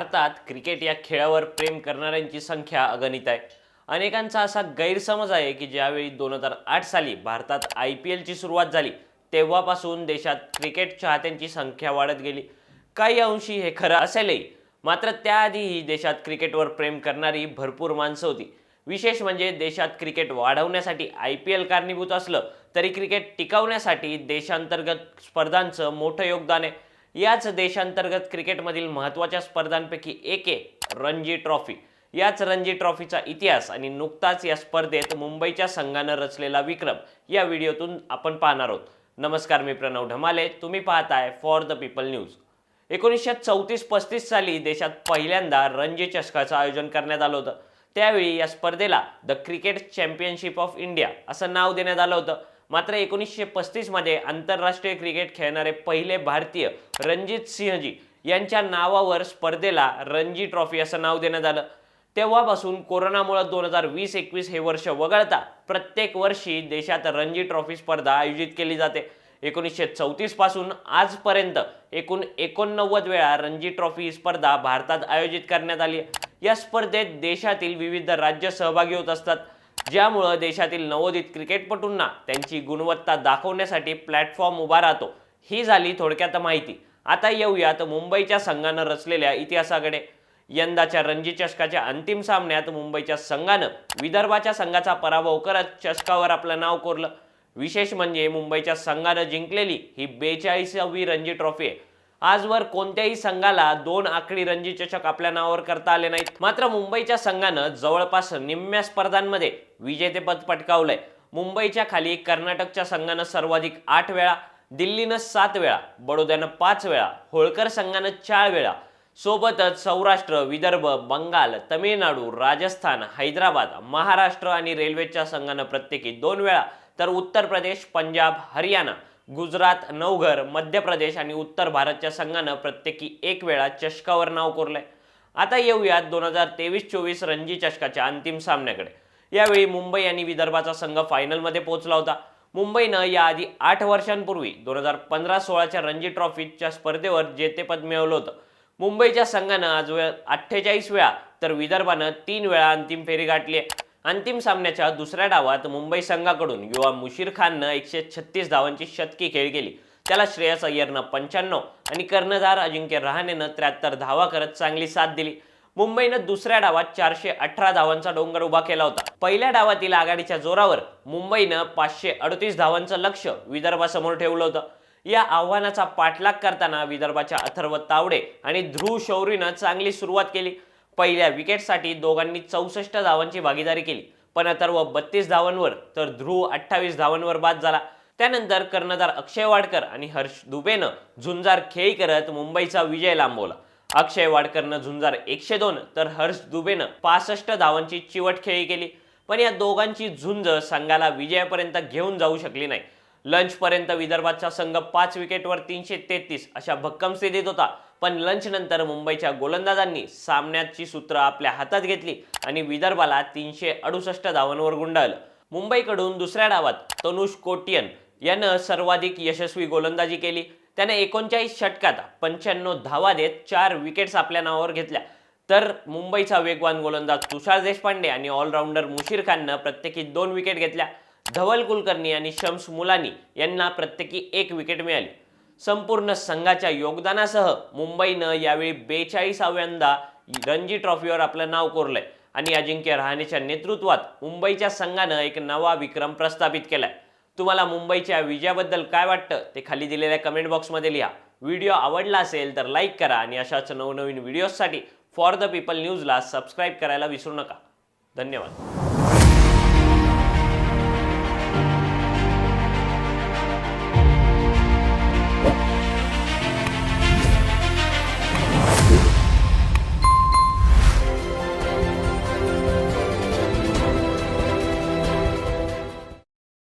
भारतात क्रिकेट या खेळावर प्रेम करणाऱ्यांची संख्या अगणित आहे. अनेकांचा असा गैरसमज आहे की ज्यावेळी दोन हजार आठ साली भारतात आय पी एलची सुरुवात झाली तेव्हापासून देशात क्रिकेट चाहत्यांची संख्या वाढत गेली. काही अंशी हे खरं असेलही मात्र त्याआधीही देशात क्रिकेटवर प्रेम करणारी भरपूर माणसं होती. विशेष म्हणजे देशात क्रिकेट वाढवण्यासाठी आय पी एल कारणीभूत असलं तरी क्रिकेट टिकवण्यासाठी देशांतर्गत स्पर्धांचं मोठं योगदान आहे. याच देशांतर्गत क्रिकेटमधील महत्त्वाच्या स्पर्धांपैकी एक आहे रणजी ट्रॉफी. याच रणजी ट्रॉफीचा इतिहास आणि नुकताच या स्पर्धेत मुंबईच्या संघानं रचलेला विक्रम या व्हिडिओतून आपण पाहणार आहोत. नमस्कार मी प्रणव ढमाले तुम्ही पाहताय फॉर द पीपल न्यूज एकोणीसशे चौतीस पस्तीस साली देशात पहिल्यांदा रणजी चषकाचं आयोजन करण्यात आलं होतं. त्यावेळी या स्पर्धेला the cricket championship of India असं नाव देण्यात आलं होतं. मात्र एकोणीसशे पस्तीसमध्ये आंतरराष्ट्रीय क्रिकेट खेळणारे पहिले भारतीय रणजित सिंहजी यांच्या नावावर स्पर्धेला रणजी ट्रॉफी असं नाव देण्यात आलं. तेव्हापासून कोरोनामुळे दोन हजार वीस एकवीस हे वर्ष वगळता प्रत्येक वर्षी देशात रणजी ट्रॉफी स्पर्धा आयोजित केली जाते. एकोणीसशे चौतीसपासून आजपर्यंत एकूण एकोणनव्वद वेळा रणजी ट्रॉफी ही स्पर्धा भारतात आयोजित करण्यात आली या स्पर्धेत देशातील विविध राज्य सहभागी होत असतात. ज्यामुळं देशातील नवोदित क्रिकेटपटूंना त्यांची गुणवत्ता दाखवण्यासाठी प्लॅटफॉर्म उभा राहतो. ही झाली थोडक्यात माहिती. आता येऊयात मुंबईच्या संघानं रचलेल्या इतिहासाकडे. यंदाच्या रणजी चषकाच्या अंतिम सामन्यात मुंबईच्या संघानं विदर्भाच्या संघाचा पराभव करत चषकावर आपलं नाव कोरलं. विशेष म्हणजे मुंबईच्या संघानं जिंकलेली ही बेचाळीसावी रणजी ट्रॉफी आहे. आजवर कोणत्याही संघाला दोन आकडी रणजी चषक आपल्या नावावर करता आले नाहीत. मात्र मुंबईच्या संघानं जवळपास निम्म्या स्पर्धांमध्ये विजेतेपद पटकावलंय. मुंबईच्या खाली कर्नाटकच्या संघानं सर्वाधिक आठ वेळा दिल्लीनं सात वेळा बडोद्यानं पाच वेळा होळकर संघानं चार वेळा. सोबतच सौराष्ट्र विदर्भ बंगाल तमिळनाडू राजस्थान हैदराबाद महाराष्ट्र आणि रेल्वेच्या संघानं प्रत्येकी दोन वेळा तर उत्तर प्रदेश पंजाब हरियाणा गुजरात नवघर मध्य प्रदेश आणि उत्तर भारतच्या संघानं प्रत्येकी एक वेळा चषकावर नाव कोरलंय. आता येऊयात दोन हजार तेवीस चोवीस रणजी चषकाच्या अंतिम सामन्याकडे. यावेळी मुंबई आणि विदर्भाचा संघ फायनलमध्ये पोहोचला होता. मुंबईनं याआधी आठ वर्षांपूर्वी दोन हजार पंधरा सोळाच्या रणजी ट्रॉफीच्या स्पर्धेवर जेतेपद मिळवलं होतं. मुंबईच्या संघानं आज वेळ अठ्ठेचाळीस वेळा तर विदर्भानं तीन वेळा अंतिम फेरी गाठली आहे अंतिम सामन्याच्या दुसऱ्या डावात मुंबई संघाकडून युवा मुशीर खाननं एकशे छत्तीस धावांची शतकी खेळ केली. त्याला श्रेयस अय्यरनं पंच्याण्णव आणि कर्णधार अजिंक्य रहाणेनं त्र्याहत्तर धावा करत चांगली साथ दिली. मुंबईनं दुसऱ्या डावात चारशे अठरा धावांचा डोंगर उभा केला होता. पहिल्या डावातील आघाडीच्या जोरावर मुंबईनं पाचशे अडतीस धावांचं लक्ष विदर्भासमोर ठेवलं होतं. या आव्हानाचा पाठलाग करताना विदर्भाच्या अथर्व तावडे आणि ध्रुव शौरीनं चांगली सुरुवात केली. पहिल्या विकेटसाठी दोघांनी चौसष्ट धावांची भागीदारी केली. पण अथर्व बत्तीस धावांवर तर ध्रुव अठ्ठावीस धावांवर बाद झाला. त्यानंतर कर्णधार अक्षय वाडकर आणि हर्ष दुबेनं झुंजार खेळी करत मुंबईचा विजय लांबवला. अक्षय वाडकरनं झुंजार एकशे दोन तर हर्ष दुबेनं पासष्ट धावांची चिवट खेळी केली. पण या दोघांची झुंज संघाला विजयापर्यंत घेऊन जाऊ शकली नाही. लंचपर्यंत विदर्भाचा संघ पाच विकेटवर तीनशे तेहतीस अशा भक्कम स्थितीत होता. पण लंचनंतर मुंबईच्या गोलंदाजांनी सामन्याची सूत्र आपल्या हातात घेतली आणि विदर्भाला तीनशे अडुसष्ट धावांवर गुंडाळलं. मुंबईकडून दुसऱ्या डावात तनुष कोटियन यानं सर्वाधिक यशस्वी गोलंदाजी केली. त्याने एकोणचाळीस षटकात पंच्याण्णव धावा देत चार विकेट्स आपल्या नावावर घेतल्या. तर मुंबईचा वेगवान गोलंदाज तुषार देशपांडे आणि ऑलराऊंडर मुशीर खाननं प्रत्येकी दोन विकेट घेतल्या. धवल कुलकर्णी आणि शम्स मुलानी यांना प्रत्येकी एक विकेट मिळाली. संपूर्ण संघाच्या योगदानासह मुंबईनं यावेळी बेचाळीसाव्यांदा रणजी ट्रॉफीवर आपलं नाव कोरलंय. आणि अजिंक्य रहाणेच्या नेतृत्वात मुंबईच्या संघानं एक नवा विक्रम प्रस्थापित केलाय. तुम्हाला मुंबईच्या विजयाबद्दल काय वाटतं ते खाली दिलेल्या कमेंट बॉक्समध्ये लिहा. व्हिडिओ आवडला असेल तर लाईक करा आणि अशाच नवनवीन व्हिडिओजसाठी फॉर द पीपल न्यूजला सबस्क्राईब करायला विसरू नका. धन्यवाद.